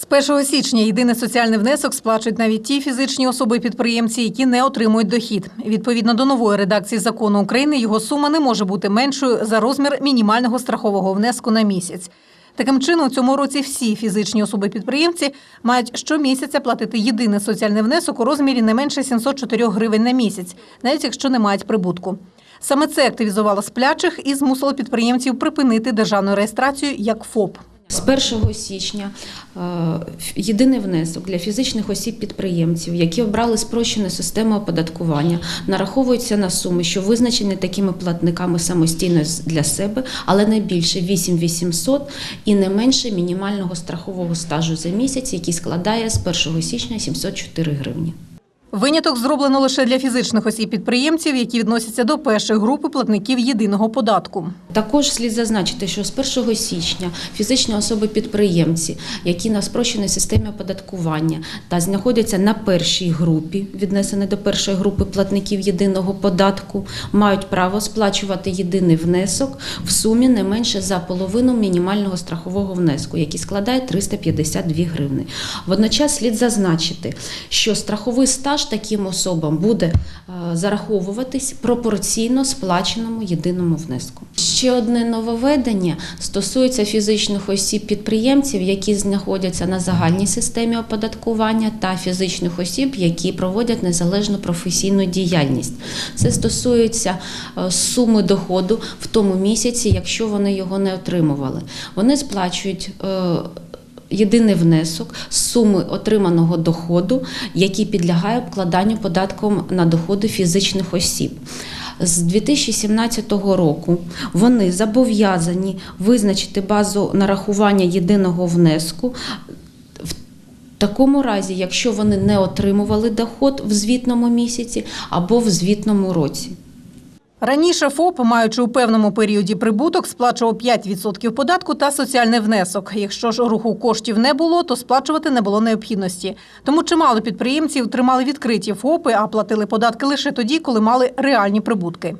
З 1 січня єдиний соціальний внесок сплачують навіть ті фізичні особи-підприємці, які не отримують дохід. Відповідно до нової редакції закону України, його сума не може бути меншою за розмір мінімального страхового внеску на місяць. Таким чином, у цьому році всі фізичні особи-підприємці мають щомісяця платити єдиний соціальний внесок у розмірі не менше 704 гривень на місяць, навіть якщо не мають прибутку. Саме це активізувало сплячих і змусило підприємців припинити державну реєстрацію як ФОП. З 1 січня е, єдиний внесок для фізичних осіб-підприємців, які обрали спрощену систему оподаткування, нараховується на суми, що визначені такими платниками самостійно для себе, але не більше 8800 і не менше мінімального страхового стажу за місяць, який складає з 1 січня 704 гривні. Виняток зроблено лише для фізичних осіб-підприємців, які відносяться до першої групи платників єдиного податку. Також слід зазначити, що з 1 січня фізичні особи-підприємці, які на спрощеній системі оподаткування та знаходяться на першій групі, віднесені до першої групи платників єдиного податку, мають право сплачувати єдиний внесок в сумі не менше за половину мінімального страхового внеску, який складає 352 гривни. Водночас слід зазначити, що страховий стаж таким особам буде е, зараховуватись пропорційно сплаченому єдиному внеску. Ще одне нововведення стосується фізичних осіб-підприємців, які знаходяться на загальній системі оподаткування, та фізичних осіб, які проводять незалежну професійну діяльність. Це стосується е, суми доходу в тому місяці, якщо вони його не отримували. Вони сплачують. Єдиний внесок з суми отриманого доходу, який підлягає обкладанню податком на доходи фізичних осіб. З 2017 року вони зобов'язані визначити базу нарахування єдиного внеску в такому разі, якщо вони не отримували доход в звітному місяці або в звітному році. Раніше ФОП, маючи у певному періоді прибуток, сплачував 5% податку та соціальний внесок. Якщо ж руху коштів не було, то сплачувати не було необхідності. Тому чимало підприємців тримали відкриті ФОПи, а платили податки лише тоді, коли мали реальні прибутки.